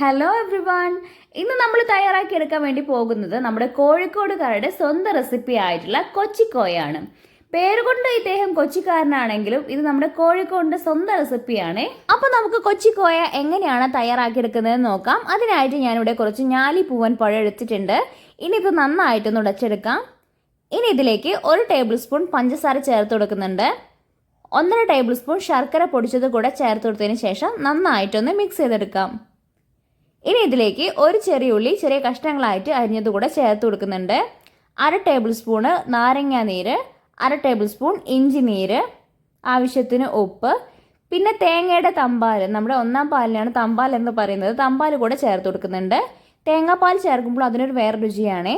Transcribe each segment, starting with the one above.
Hello every one ഇന്ന് നമ്മൾ തയ്യാറാക്കി എടുക്കാൻ വേണ്ടി പോകുന്നത് നമ്മുടെ കോഴിക്കോടുകാരുടെ സ്വന്തം റെസിപ്പി ആയിട്ടുള്ള കൊച്ചിക്കോയാണ്. പേരുകൊണ്ട് ഇദ്ദേഹം കൊച്ചിക്കാരനാണെങ്കിലും ഇത് നമ്മുടെ കോഴിക്കോടിന്റെ സ്വന്തം റെസിപ്പിയാണ് അപ്പൊ നമുക്ക് കൊച്ചിക്കോയ എങ്ങനെയാണ് തയ്യാറാക്കിയെടുക്കുന്നതെന്ന് നോക്കാം. അതിനായിട്ട് ഞാനിവിടെ കുറച്ച് ഞാലി പൂവൻ പഴം എടുത്തിട്ടുണ്ട്. ഇനി ഇത് നന്നായിട്ടൊന്ന് ഉടച്ചെടുക്കാം. ഇനി ഇതിലേക്ക് ഒരു ടേബിൾ സ്പൂൺ പഞ്ചസാര ചേർത്ത് കൊടുക്കുന്നുണ്ട്. ഒന്നര ടേബിൾ സ്പൂൺ ശർക്കര പൊടിച്ചത് കൂടെ ചേർത്ത് കൊടുത്തതിന് ശേഷം നന്നായിട്ടൊന്ന് മിക്സ് ചെയ്തെടുക്കാം. ഇനി ഇതിലേക്ക് ഒരു ചെറിയ ഉള്ളി ചെറിയ കഷ്ണങ്ങളായിട്ട് അരിഞ്ഞത് കൂടെ ചേർത്ത് കൊടുക്കുന്നുണ്ട്. അര ടേബിൾ സ്പൂണ് നാരങ്ങ നീര് അര ടേബിൾ സ്പൂൺ ഇഞ്ചി നീര് ആവശ്യത്തിന് ഉപ്പ്. പിന്നെ തേങ്ങയുടെ തമ്പാൽ നമ്മുടെ ഒന്നാം പാലിനാണ് തമ്പാൽ എന്ന് പറയുന്നത്. തമ്പാൽ കൂടെ ചേർത്ത് കൊടുക്കുന്നുണ്ട്. തേങ്ങാപ്പാൽ ചേർക്കുമ്പോൾ അതിനൊരു വേറെ രുചിയാണേ.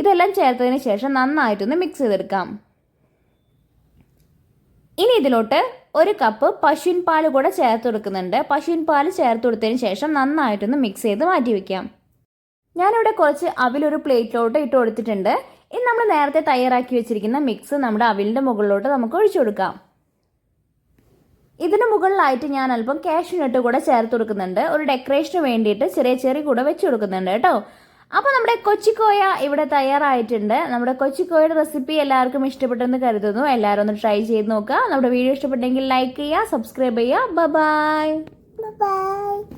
ഇതെല്ലാം ചേർത്തതിന് ശേഷം നന്നായിട്ടൊന്ന് മിക്സ് ചെയ്തെടുക്കാം. ഇനി ഇതിലോട്ട് ഒരു കപ്പ് പശുവിൻ പാൽ കൂടെ ചേർത്ത് കൊടുക്കുന്നുണ്ട്. പശുവിൻ പാൽ ചേർത്ത് കൊടുത്തതിന് ശേഷം നന്നായിട്ടൊന്ന് മിക്സ് ചെയ്ത് മാറ്റി വെക്കാം. ഞാനിവിടെ കുറച്ച് അവിലൊരു പ്ലേറ്റിലോട്ട് ഇട്ട് കൊടുത്തിട്ടുണ്ട്. ഇനി നമ്മൾ നേരത്തെ തയ്യാറാക്കി വെച്ചിരിക്കുന്ന മിക്സ് നമ്മുടെ അവിലിന്റെ മുകളിലോട്ട് നമുക്ക് ഒഴിച്ചു കൊടുക്കാം. ഇതിന് മുകളിലായിട്ട് ഞാൻ അല്പം കാഷ്യൂനട്ട് കൂടെ ചേർത്ത് കൊടുക്കുന്നുണ്ട്. ഒരു ഡെക്കറേഷന് വേണ്ടിയിട്ട് ചെറിയ ചെറിയ കൂടെ വെച്ച് കൊടുക്കുന്നുണ്ട് കേട്ടോ. അപ്പോൾ നമ്മുടെ കൊച്ചിക്കോയ ഇവിടെ തയ്യാറായിട്ടുണ്ട്. നമ്മുടെ കൊച്ചിക്കോയുടെ റെസിപ്പി എല്ലാവർക്കും ഇഷ്ടപ്പെട്ടെന്ന് കരുതുന്നു. എല്ലാവരും ഒന്ന് ട്രൈ ചെയ്ത് നോക്കുക. നമ്മുടെ വീഡിയോ ഇഷ്ടപ്പെട്ടെങ്കിൽ ലൈക്ക് ചെയ്യുക സബ്സ്ക്രൈബ് ചെയ്യുക. Bye bye.